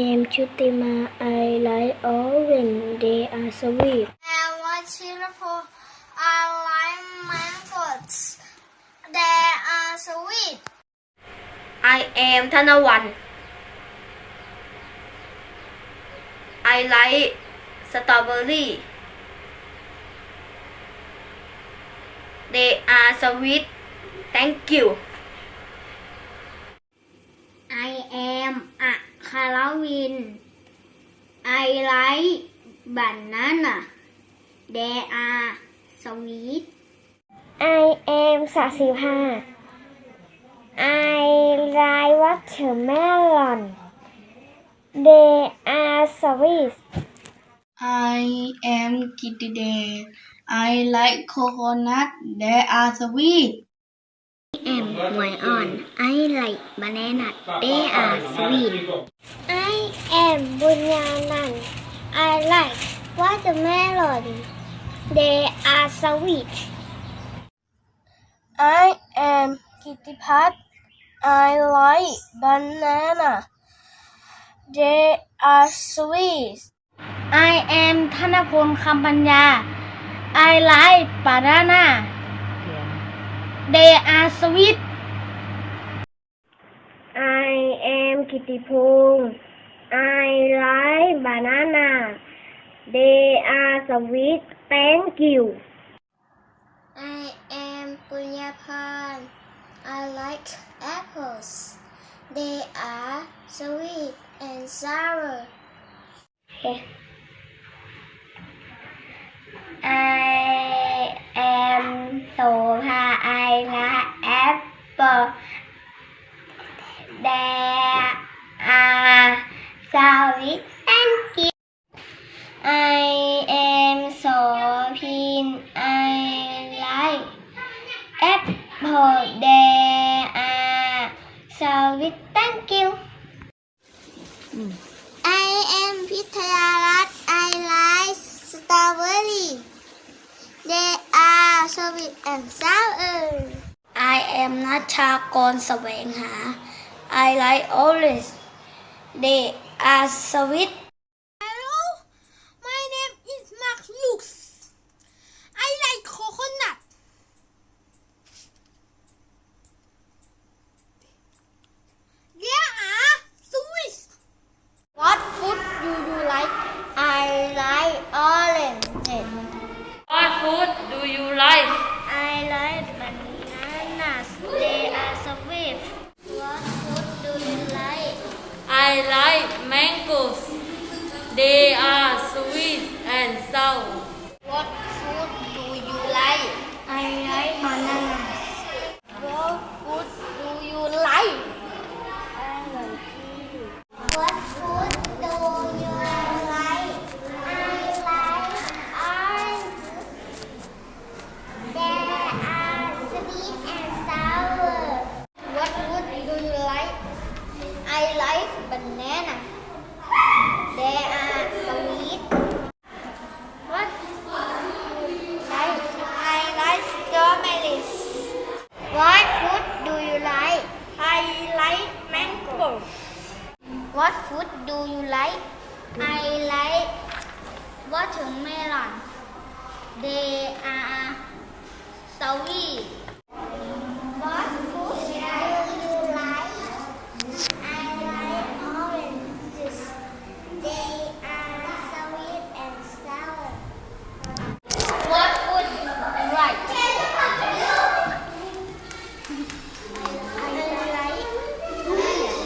am Chutima. I like all when they are sweet. I want cheerful. I like mangoes. They are sweet. I am Thanawan. I like strawberry. They are sweet. Thank you. I am a Halloween. I like banana. They are sweet. I am สัสิภา I like watermelon. They are sweet. I am Kitty Day. I like coconut. They are sweet. am หวยอ่อน I like banana they are sweet I am บุญญานัน I like watermelon. they are sweet I am กิติพัฒน์ I like banana they are sweet I am ธนพลคำปัญญา I like banana They are sweet I am Kitty Pong. I like banana. They are sweet. Thank you. I am Punyapan. I like apples. They are sweet and sour. I am Soha. Apple. There are sweet. Thank you. I am Sopin. I like apple. There are sweet. Thank you. I am Pitayarat. I like strawberry. They are sweet and sour. แอมนัชชากรแสวงหา I like orange They are sweet I like mangoes They are sweet and sour What food do you like? I like bananas. What food do you like? I like kiwi. What food do you like? I like orange. They are sweet and sour. What food do you like? I like banana. They are sweet. What like I like strawberries. What food do you like? I like mango. What food do you like? I like watermelon. They are sweet. What food do you like? I like oranges. They are sweet and sour. What food right? I like durian.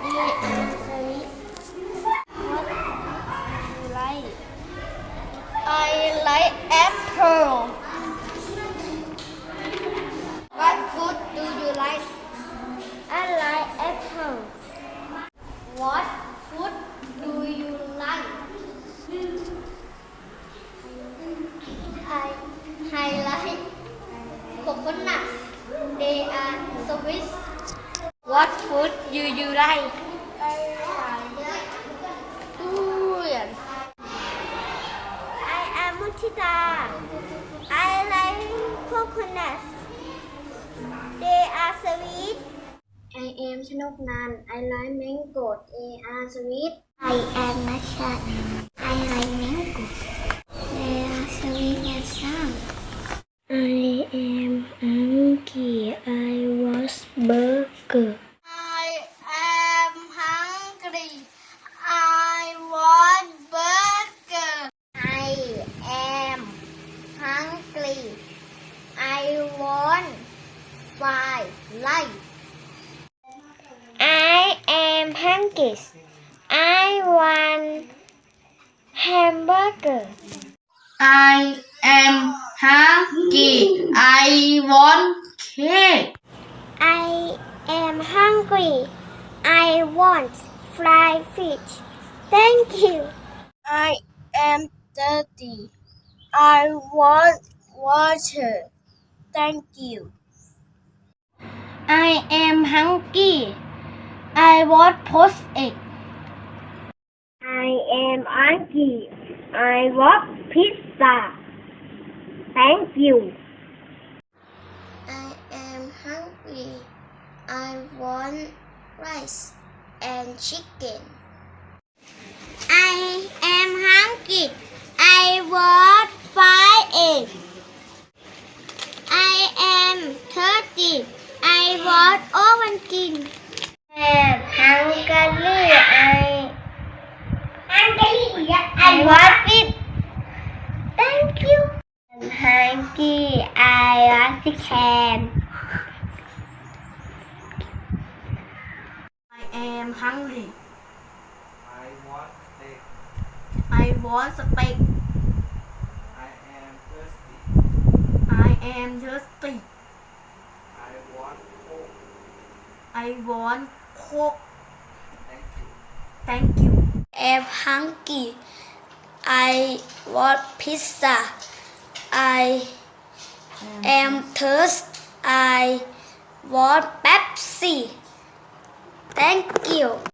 They are sweet. What do you like? I like apple. What food do you like? I like apple. What food do you like? I, I like coconut. They are sweet. What food do you like พุชิตา I like coconuts they are sweet I am ชนกนัน I like mango they are sweet I am นัชชา I like I want hamburger. I am hungry. I want cake. I am hungry. I want fried fish. Thank you. I am dirty. I want water. Thank you. I am hungry. I want post it? I am Angie. I want pizza. Thank you. I am hungry. I want rice and chicken. I am want steak I am thirsty I am thirsty. I want coke. I want coke. Thank you. Thank you. I am hungry. I want pizza. I am thirsty I want Pepsi. Thank you.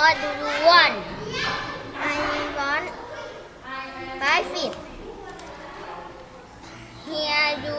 What do you want? I want five feet. Here you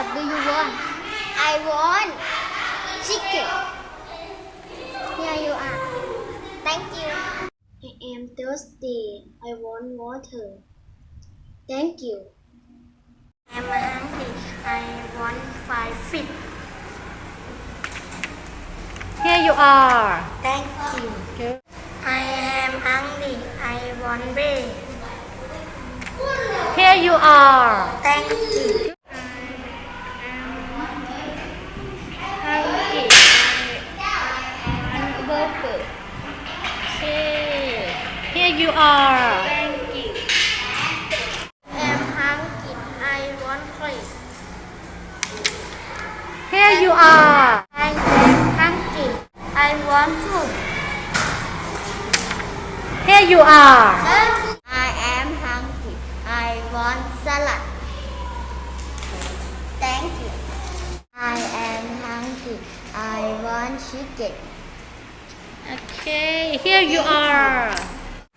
What do you want? I want chicken. Here you are. Thank you. I am thirsty. I want water. Thank you. I am hungry. I want five feet. Here you are. Thank you. I am hungry. I want bread. Here you are. Thank you. Are. Thank you. I'm hungry. I want fish. Here you are. I am hungry. I want food. Here you are. I am hungry. I want salad. Thank you. I am hungry. I want chicken. Okay. Here you are.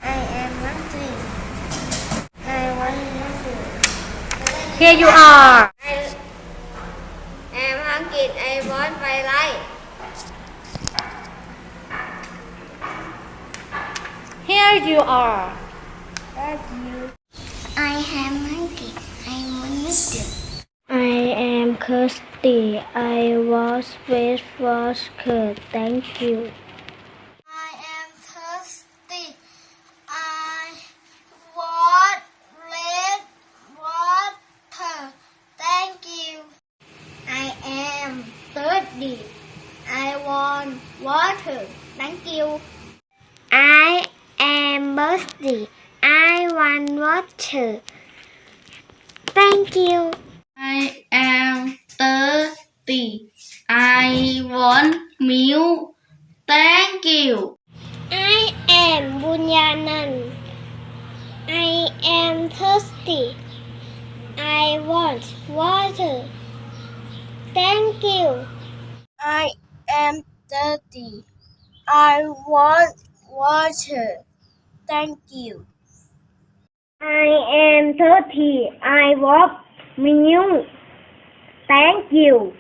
I am hungry. I want noodles. Here you are. I am hungry. I want fried rice. Here you are. Thank you. I am hungry. I want noodles. I am thirsty. I was wait for skirt. Thank you. I am thirsty. I want red water. Thank you. I am thirsty. I want water. Thank you. I am thirsty. I want water. Thank you. I am thirsty. I want milk. Thank you. I am Bunyanan. I am thirsty. I want water. Thank you. I am thirsty. I want water. Thank you. I am thirsty. I want milk. Thank you.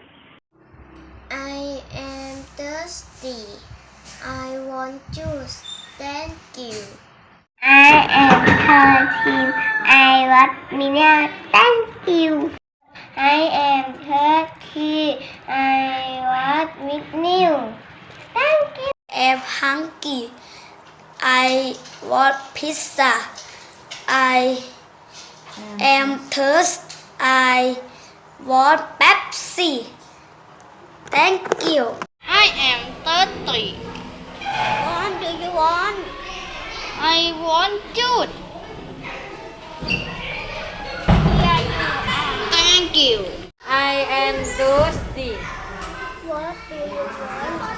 I am thirsty. I want juice. Thank you. I am thirsty. I want milk. Thank you. I am thirsty. I want milk. Thank you. I am hungry. I want pizza. I am thirsty. I want Pepsi. Thank you. I am thirsty. What do you want? I want juice. You. Thank you. I am thirsty. What do you want?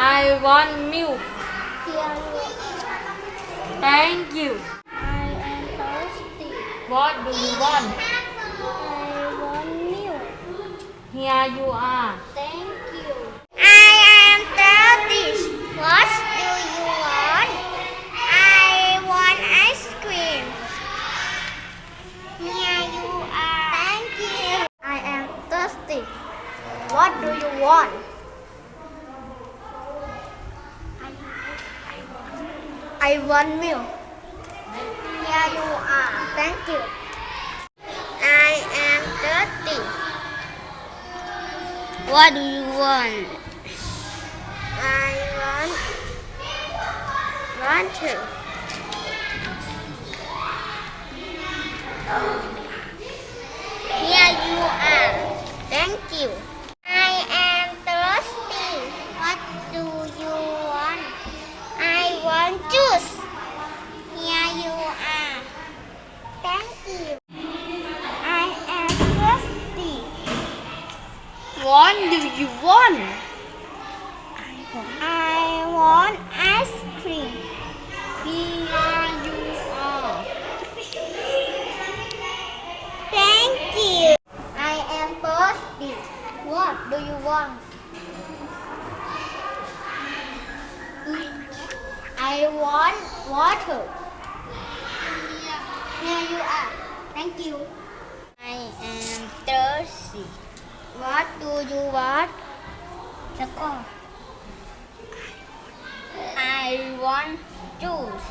I want milk. Here you are. Thank you. What do you want? I want milk. Here you are. Thank you. I am thirsty. What do you want? I want ice cream. Here you are. Thank you. I am thirsty. What do you want? I want milk. Here you are. Thank you. I am thirsty. What do you want? I want water. Here you are. Thank you. I am thirsty. What do you want? I want juice. Want? I want ice cream. Here you are. Thank you. I am thirsty. What do you want? I want water. Here you are. Thank you. I am thirsty. What do you want? I want juice.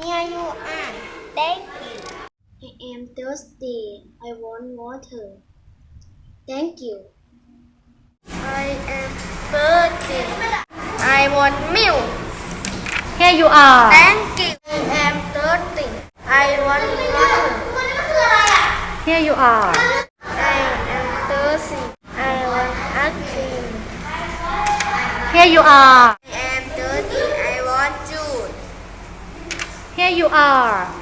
Here you are. Thank you. I am thirsty. I want water. Thank you. I am thirsty. I want milk. Here you are Thank you. I am thirsty. I want water. Here you are I am thirsty. I want ice cream. Here you are I am thirsty. I want juice. Here you are